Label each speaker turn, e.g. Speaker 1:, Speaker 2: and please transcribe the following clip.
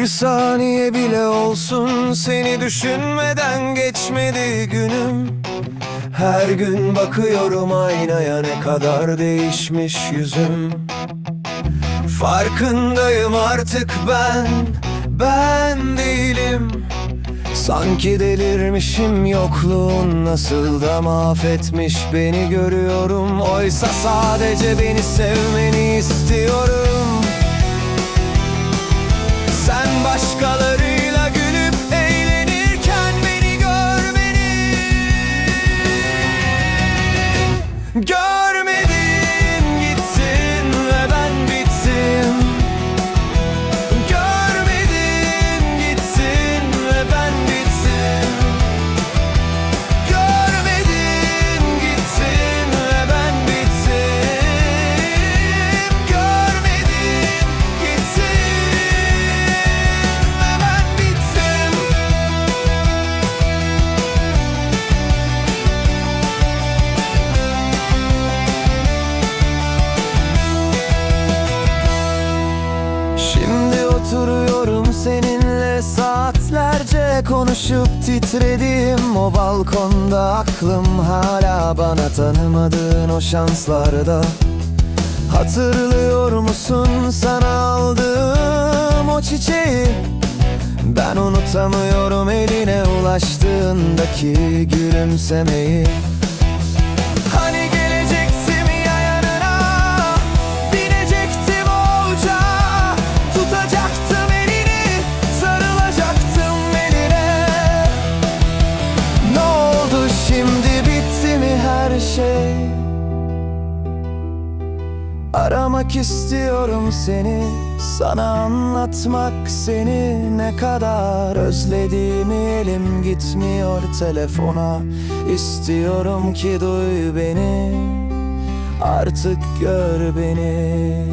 Speaker 1: Bir saniye bile olsun seni düşünmeden geçmedi günüm. Her gün bakıyorum aynaya ne kadar değişmiş yüzüm. Farkındayım artık ben, ben değilim Sanki delirmişim yokluğun nasıl da mahvetmiş beni görüyorum. Oysa sadece beni sevmeni istiyorum. Sen başkalarıyla konuşup titredim o balkonda. Aklım hala bana tanımadığın o şanslarda. Hatırlıyor musun? Sana aldığım o çiçeği. Ben unutamıyorum eline ulaştığındaki gülümsemeyi Aramak istiyorum seni Sana anlatmak seni Ne kadar özlediğimi elim gitmiyor telefona. İstiyorum ki duy beni Artık gör beni